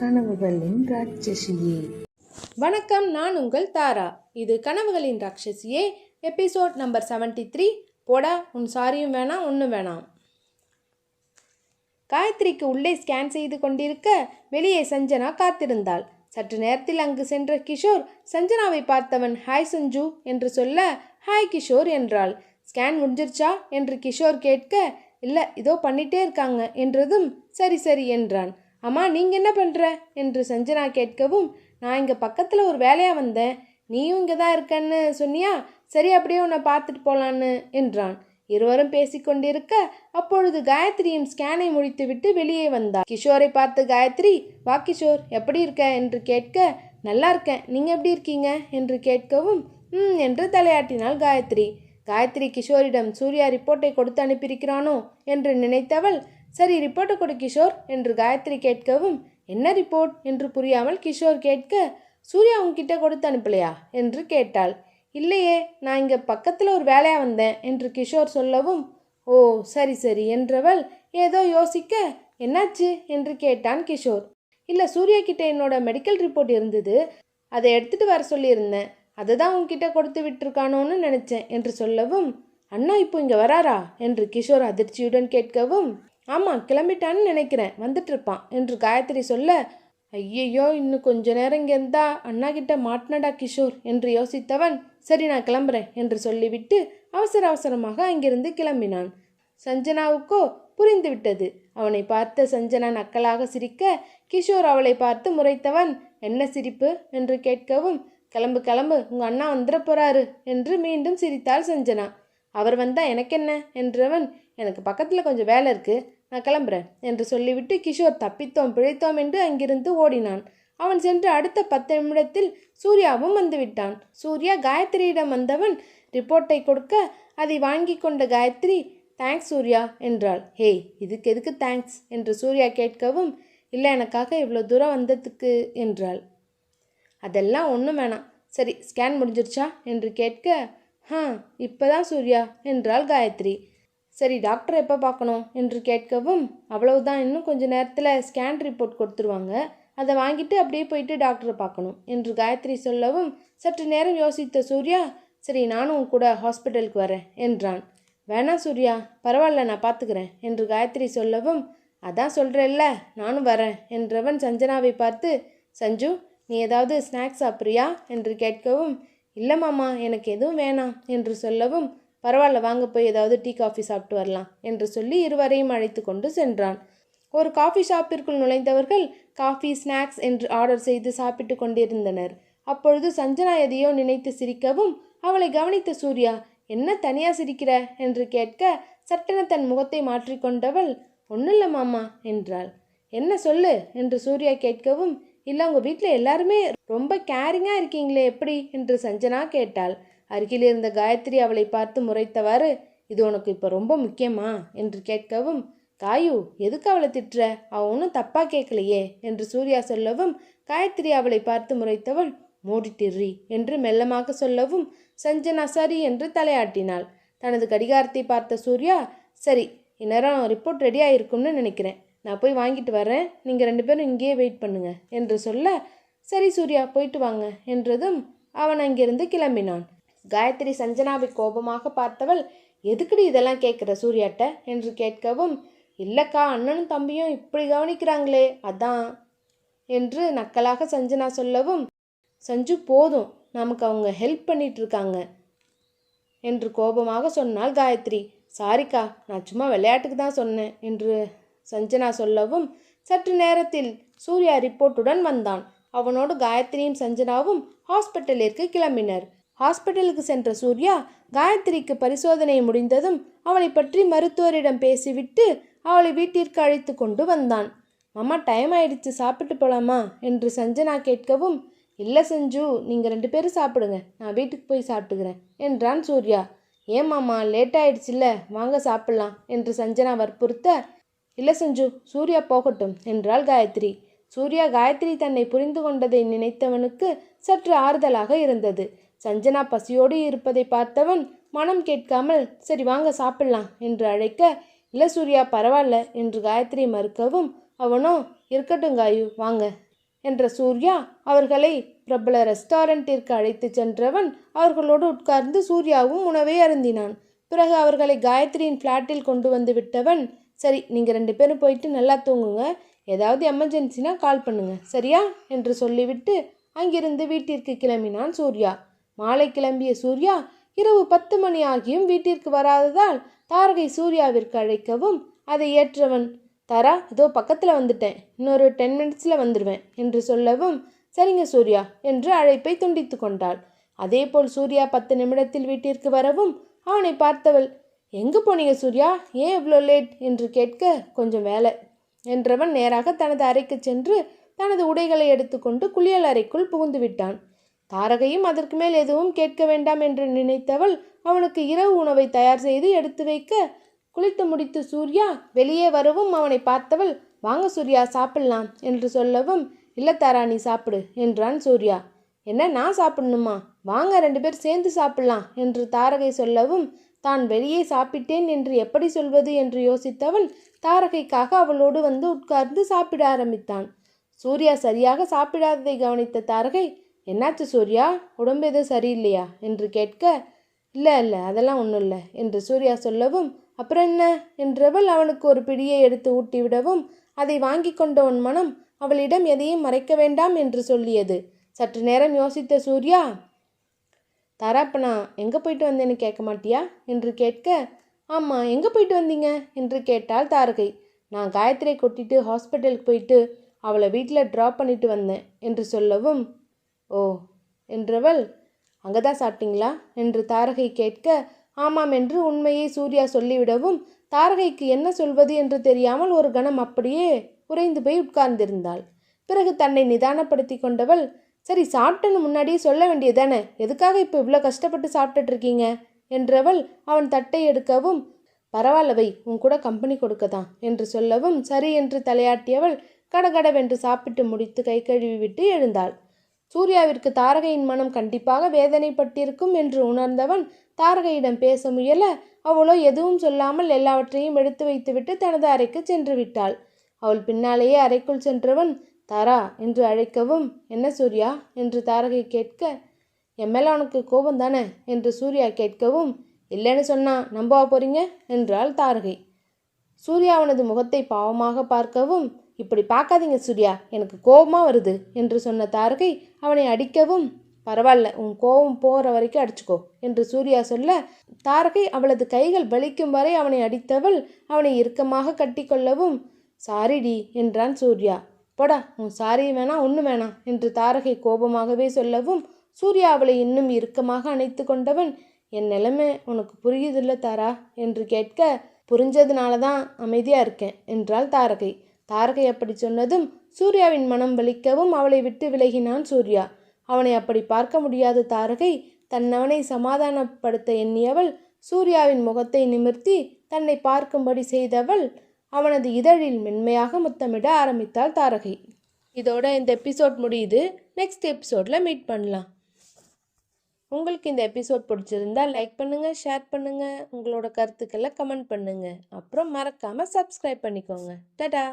கனவுகளின் ராட்சசியே. வணக்கம் நான் உங்கள் தாரா. இது கனவுகளின் ராட்சசியே எபிசோட் நம்பர் 73 த்ரீ போடா உன் சாரியும் வேணாம் ஒன்றும் வேணாம். காயத்ரிக்கு உள்ளே ஸ்கேன் செய்து கொண்டிருக்க வெளியே சஞ்சனா காத்திருந்தாள். சற்று நேரத்தில் அங்கு சென்ற கிஷோர் சஞ்சனாவை பார்த்தவன் ஹாய் சஞ்சு என்று சொல்ல ஹாய் கிஷோர் என்றாள். ஸ்கேன் முடிஞ்சிருச்சா? என்று கிஷோர் கேட்க இல்லை இதோ பண்ணிட்டே இருக்காங்க என்றதும் சரி சரி என்றான். அம்மா நீங்கள் என்ன பண்ணுற என்று சஞ்சனா கேட்கவும் நான் இங்கே பக்கத்தில் ஒரு வேலையாக வந்தேன். நீயும் இங்கே தான் இருக்கன்னு சொன்னியா? சரி அப்படியே உன்னை பார்த்துட்டு போகலான்னு என்றான். இருவரும் பேசிக்கொண்டிருக்க அப்பொழுது காயத்ரியும் ஸ்கேனை முடித்துவிட்டு வெளியே வந்தார். கிஷோரை பார்த்து காயத்ரி வா கிஷோர் எப்படி இருக்க? என்று கேட்க நல்லா இருக்கேன். நீங்கள் எப்படி இருக்கீங்க? என்று கேட்கவும் ம் என்று தலையாட்டினாள் காயத்ரி. காயத்ரி கிஷோரிடம் சூர்யா ரிப்போர்ட்டை கொடுத்து அனுப்பியிருக்கிறானோ? என்று நினைத்தவள் சரி ரிப்போர்ட்டை கொடு கிஷோர் என்று காயத்ரி கேட்கவும் என்ன ரிப்போர்ட்? என்று புரியாமல் கிஷோர் கேட்க சூர்யா உங்ககிட்ட கொடுத்து அனுப்பலையா? என்று கேட்டாள். இல்லையே நான் இங்கே பக்கத்தில் ஒரு வேலையாக வந்தேன் என்று கிஷோர் சொல்லவும் ஓ சரி சரி என்றவள் ஏதோ யோசிக்க என்னாச்சு? என்று கேட்டான் கிஷோர். இல்லை சூர்யா கிட்ட என்னோட மெடிக்கல் ரிப்போர்ட் இருந்தது. அதை எடுத்துகிட்டு வர சொல்லியிருந்தேன். அதை தான் உங்ககிட்ட கொடுத்து விட்டுருக்கானோன்னு நினச்சேன் என்று சொல்லவும் அண்ணா இப்போ இங்கே வராரா? என்று கிஷோர் அதிர்ச்சியுடன் கேட்கவும் ஆமாம் கிளம்பிட்டான்னு நினைக்கிறேன். வந்துட்டுருப்பான் என்று காயத்ரி சொல்ல ஐயையோ இன்னும் கொஞ்ச நேரம் இங்கே இருந்தா அண்ணா கிட்ட மாட்டினடா கிஷோர் என்று யோசித்தவன் சரி நான் கிளம்புறேன் என்று சொல்லிவிட்டு அவசர அவசரமாக அங்கிருந்து கிளம்பினான். சஞ்சனாவுக்கோ புரிந்துவிட்டது. அவனை பார்த்த சஞ்சனா நக்கலாக சிரிக்க கிஷோர் அவளை பார்த்து முறைத்தவன். என்ன சிரிப்பு? என்று கேட்கவும் கிளம்பு கிளம்பு உங்கள் அண்ணா வந்துட போறாரு என்று மீண்டும் சிரித்தாள் சஞ்சனா. அவர் வந்தா எனக்கென்ன? என்றவன் எனக்கு பக்கத்தில் கொஞ்சம் வேலை இருக்குது நான் கிளம்புறேன் என்று சொல்லிவிட்டு கிஷோர் தப்பித்தோம் பிழைத்தோம் என்று அங்கிருந்து ஓடினான். அவன் சென்று அடுத்த பத்து நிமிடத்தில் சூர்யாவும் வந்துவிட்டான். சூர்யா காயத்ரியிடம் வந்தவன் ரிப்போர்ட்டை கொடுக்க அதை வாங்கி கொண்ட காயத்ரி தேங்க்ஸ் சூர்யா என்றாள். ஹேய் இதுக்கு எதுக்கு தேங்க்ஸ் என்று சூர்யா கேட்கவும் இல்லை எனக்காக இவ்வளோ தூரம் வந்ததுக்கு என்றாள். அதெல்லாம் ஒன்றும் வேணாம். சரி ஸ்கேன் முடிஞ்சிருச்சா? என்று கேட்க ஹா இப்போதான் சூர்யா என்றாள் காயத்ரி. சரி டாக்டர் எப்போ பார்க்கணும் என்று கேட்கவும் அவ்வளவுதான் இன்னும் கொஞ்ச நேரத்தில் ஸ்கேன் ரிப்போர்ட் கொடுத்துருவாங்க. அதை வாங்கிட்டு அப்படியே போயிட்டு டாக்டரை பார்க்கணும் என்று காயத்ரி சொல்லவும் சற்று நேரம் யோசித்த சூர்யா சரி நானும் உன் கூட ஹாஸ்பிட்டலுக்கு வரேன் என்றான். வேணாம் சூர்யா பரவாயில்ல நான் பார்த்துக்கிறேன் என்று காயத்ரி சொல்லவும் அதான் சொல்கிறல்ல நானும் வரேன் என்றவன் சஞ்சனாவை பார்த்து சஞ்சு நீ ஏதாவது ஸ்நாக்ஸ் சாப்பிட்றியா? என்று கேட்கவும் இல்லை மாமா எனக்கு எதுவும் வேணாம் என்று சொல்லவும் பரவாயில்ல வாங்க போய் ஏதாவது டீ காஃபி சாப்பிட்டு வரலாம் என்று சொல்லி இருவரையும் அழைத்து கொண்டு சென்றான். ஒரு காஃபி ஷாப்பிற்குள் நுழைந்தவர்கள் காஃபி ஸ்நாக்ஸ் என்று ஆர்டர் செய்து சாப்பிட்டு கொண்டிருந்தனர். அப்பொழுது சஞ்சனா எதையோ நினைத்து சிரிக்கவும் அவளை கவனித்த சூர்யா என்ன தனியாக சிரிக்கிற? என்று கேட்க சட்டென தன் முகத்தை மாற்றிக்கொண்டவள் ஒன்றும் மாமா என்றாள். என்ன சொல்லு? என்று சூர்யா கேட்கவும் இல்லை உங்கள் வீட்டில் எல்லாருமே ரொம்ப கேரிங்காக இருக்கீங்களே எப்படி? என்று சஞ்சனா கேட்டாள். அருகில் இருந்த காயத்ரி அவளை பார்த்து முறைத்தவாறு இது உனக்கு இப்போ ரொம்ப முக்கியமா? என்று கேட்கவும் காயு எதுக்கு அவளை திட்டுற? அவ ஒன்றும் தப்பாக கேட்கலையே? என்று சூர்யா சொல்லவும் காயத்ரி அவளை பார்த்து முறைத்தவள் மூடிட்டிர்றி என்று மெல்லமாக சொல்லவும் சஞ்சனா சரி என்று தலையாட்டினாள். தனது கடிகாரத்தை பார்த்த சூர்யா சரி இந்நேரம் ரிப்போர்ட் ரெடியாக இருக்கும்னு நினைக்கிறேன். நான் போய் வாங்கிட்டு வரேன் நீங்கள் ரெண்டு பேரும் இங்கேயே வெயிட் பண்ணுங்க என்று சொல்ல சரி சூர்யா போயிட்டு வாங்க என்றதும் அவன் அங்கிருந்து கிளம்பினான். காயத்ரி சஞ்சனாவை கோபமாக பார்த்தவள் எதுக்குடி இதெல்லாம் கேட்குற சூர்யாட்ட? என்று கேட்கவும் இல்லைக்கா அண்ணனும் தம்பியும் இப்படி கவனிக்கிறாங்களே அதான் என்று நக்கலாக சஞ்சனா சொல்லவும் சஞ்சு போதும் நமக்கு அவங்க ஹெல்ப் பண்ணிட்டு இருக்காங்க என்று கோபமாக சொன்னாள் காயத்ரி. சாரிக்கா நான் சும்மா விளையாட்டுக்கு தான் சொன்னேன் என்று சஞ்சனா சொல்லவும் சற்று நேரத்தில் சூர்யா ரிப்போர்ட்டுடன் வந்தான். அவனோடு காயத்ரியும் சஞ்சனாவும் ஹாஸ்பிட்டலிற்கு கிளம்பினர். ஹாஸ்பிட்டலுக்கு சென்ற சூர்யா காயத்ரிக்கு பரிசோதனை முடிந்ததும் அவளை பற்றி மருத்துவரிடம் பேசிவிட்டு அவளை வீட்டிற்கு அழைத்து கொண்டு வந்தான். மாமா டைம் ஆயிடுச்சு சாப்பிட்டு போகலாமா என்று சஞ்சனா கேட்கவும் இல்லை செஞ்சு நீங்கள் ரெண்டு பேரும் சாப்பிடுங்க நான் வீட்டுக்கு போய் சாப்பிட்டுக்கிறேன் என்றான் சூர்யா. ஏமாம்மா லேட் ஆயிடுச்சுல்ல வாங்க சாப்பிட்லாம் என்று சஞ்சனா வற்புறுத்த இல்லை செஞ்சு சூர்யா போகட்டும் என்றாள் காயத்ரி. சூர்யா காயத்ரி தன்னை புரிந்து கொண்டதை நினைத்தவனுக்கு சற்று ஆறுதலாக இருந்தது. சஞ்சனா பசியோடு இருப்பதை பார்த்தவன் மனம் கேட்காமல் சரி வாங்க சாப்பிடலாம் என்று அழைக்க இல்லை சூர்யா பரவாயில்ல என்று காயத்ரி மறுக்கவும் அவனோ இருக்கட்டும் காயு வாங்க என்ற சூர்யா அவர்களை பிரபல ரெஸ்டாரண்ட்டிற்கு அழைத்து சென்றவன் அவர்களோடு உட்கார்ந்து சூர்யாவும் உணவை அருந்தினான். பிறகு அவர்களை காயத்ரியின் ஃப்ளாட்டில் கொண்டு வந்து விட்டவன் சரி நீங்கள் ரெண்டு பேரும் போயிட்டு நல்லா தூங்குங்க. ஏதாவது எமர்ஜென்சினா கால் பண்ணுங்க. சரியா? என்று சொல்லிவிட்டு அங்கிருந்து வீட்டிற்கு கிளம்பினான் சூர்யா. மாலை கிளம்பிய சூர்யா இரவு பத்து மணி ஆகியும் வீட்டிற்கு வராததால் தாரகை சூர்யாவிற்கு அழைக்கவும் அதை ஏற்றவன். தாரா இதோ பக்கத்தில் வந்துட்டேன். இன்னொரு டென் மினிட்ஸில் வந்துடுவேன் என்று சொல்லவும் சரிங்க சூர்யா என்று அழைப்பை துண்டித்து கொண்டாள். அதேபோல் சூர்யா பத்து நிமிடத்தில் வீட்டிற்கு வரவும் அவனை பார்த்தவள் எங்கே போனீங்க சூர்யா? ஏன் இவ்வளோ லேட்? என்று கேட்க கொஞ்சம் வேலை என்றவன் நேராக தனது அறைக்கு சென்று தனது உடைகளை எடுத்துக்கொண்டு குளியல் அறைக்குள் புகுந்து விட்டான். தாரகையும் அதற்கு மேல் எதுவும் கேட்க வேண்டாம் என்று நினைத்தவள் அவனுக்கு இரவு உணவை தயார் செய்து எடுத்து வைக்க குளித்து முடித்து சூர்யா வெளியே வரவும் அவனை பார்த்தவள் வாங்க சூர்யா சாப்பிடலாம் என்று சொல்லவும் இல்லை தாரா நீ சாப்பிடு என்றான் சூர்யா. என்ன நான் சாப்பிடணுமா? வாங்க ரெண்டு பேர் சேர்ந்து சாப்பிடலாம் என்று தாரகை சொல்லவும் தான் வெளியே சாப்பிட்டேன் என்று எப்படி சொல்வது? என்று யோசித்தவன் தாரகைக்காக அவளோடு வந்து உட்கார்ந்து சாப்பிட ஆரம்பித்தான். சூர்யா சரியாக சாப்பிடாததை கவனித்த தாரகை என்னாச்சு சூர்யா? உடம்பு எதுவும் சரியில்லையா? என்று கேட்க இல்லை இல்லை அதெல்லாம் ஒன்றும் இல்லை என்று சூர்யா சொல்லவும் அப்புறம் என்ன? என்றவள் அவனுக்கு ஒரு பிடியை எடுத்து ஊட்டிவிடவும் அதை வாங்கி கொண்டவன் மனம் அவளிடம் எதையும் மறைக்க வேண்டாம் என்று சொல்லியது. சற்று நேரம் யோசித்த சூர்யா தாராப்பனா எங்கே போயிட்டு வந்தேன்னு கேட்க மாட்டியா? என்று கேட்க ஆமாம் எங்கே போயிட்டு வந்தீங்க? என்று கேட்டால் தாரகை. நான் காயத்ரியை கொட்டிட்டு ஹாஸ்பிட்டலுக்கு போயிட்டு அவளை வீட்டில் ட்ராப் பண்ணிட்டு வந்தேன் என்று சொல்லவும் ஓ என்றவள் அங்கே தான் சாப்பிட்டீங்களா? என்று தாரகை கேட்க ஆமாம் என்று உண்மையை சூர்யா சொல்லிவிடவும் தாரகைக்கு என்ன சொல்வது என்று தெரியாமல் ஒரு கணம் அப்படியே உறைந்து போய் உட்கார்ந்திருந்தாள். பிறகு தன்னை நிதானப்படுத்தி கொண்டவள் சரி சாப்பிட்டேன்னு முன்னாடியே சொல்ல வேண்டியதானே? எதுக்காக இப்போ இவ்வளோ கஷ்டப்பட்டு சாப்பிட்டுட்டு இருக்கீங்க? என்றவள் அவன் தட்டை எடுக்கவும் பரவாயில்ல வை உன் கூட கம்பெனி கொடுக்கதான் என்று சொல்லவும் சரி என்று தலையாட்டியவள் கடகடவென்று சாப்பிட்டு முடித்து கை கழுவி விட்டு எழுந்தாள். சூர்யாவிற்கு தாரகையின் மனம் கண்டிப்பாக வேதனைப்பட்டிருக்கும் என்று உணர்ந்தவன் தாரகையிடம் பேச முயல அவளோ எதுவும் சொல்லாமல் எல்லாவற்றையும் எடுத்து வைத்துவிட்டு தனது அறைக்கு சென்று விட்டாள். அவள் பின்னாலேயே அறைக்குள் சென்றவன் தாரா என்று அழைக்கவும் என்ன சூர்யா? என்று தாரகை கேட்க என் மேல உனக்கு கோபம் தானே? என்று சூர்யா கேட்கவும் இல்லைன்னு சொன்னா நம்பவா போறீங்க? என்றாள் தாரகை. சூர்யா அவனது முகத்தை பாவமாக பார்க்கவும் இப்படி பார்க்காதீங்க சூர்யா எனக்கு கோபமாக வருது என்று சொன்ன தாரகை அவனை அடிக்கவும் பரவாயில்ல உன் கோபம் போகிற வரைக்கும் அடிச்சுக்கோ என்று சூர்யா சொல்ல தாரகை அவளது கைகள் வலிக்கும் வரை அவனை அடித்தவள் அவனை இறுக்கமாக கட்டிக்கொள்ளவும் சாரிடி என்றான் சூர்யா. போடா உன் சாரி வேணாம் ஒன்று வேணாம் என்று தாரகை கோபமாகவே சொல்லவும் சூர்யா அவளை இன்னும் இறுக்கமாக அணைத்து கொண்டவன் என் நிலைமை உனக்கு புரியுதில்ல தாரா என்று கேட்க புரிஞ்சதுனால தான் அமைதியாக இருக்கேன் என்றாள் தாரகை. தாரகை அப்படி சொன்னதும் சூர்யாவின் மனம் வலிக்கவும் அவளை விட்டு விலகினான் சூர்யா. அவனை அப்படி பார்க்க முடியாத தாரகை. தன்னவனை சமாதானப்படுத்த எண்ணியவள் சூர்யாவின் முகத்தை நிமிர்த்தி தன்னை பார்க்கும்படி செய்தவள் அவனது இதழில் மென்மையாக முத்தமிட ஆரம்பித்தாள் தாரகை. இதோட இந்த எபிசோட் முடியுது. நெக்ஸ்ட் எபிசோடில் மீட் பண்ணலாம். உங்களுக்கு இந்த எபிசோட் பிடிச்சிருந்தா லைக் பண்ணுங்கள் ஷேர் பண்ணுங்கள் உங்களோட கருத்துக்களை கமெண்ட் பண்ணுங்கள் அப்புறம் மறக்காமல் சப்ஸ்கிரைப் பண்ணிக்கோங்க. டடா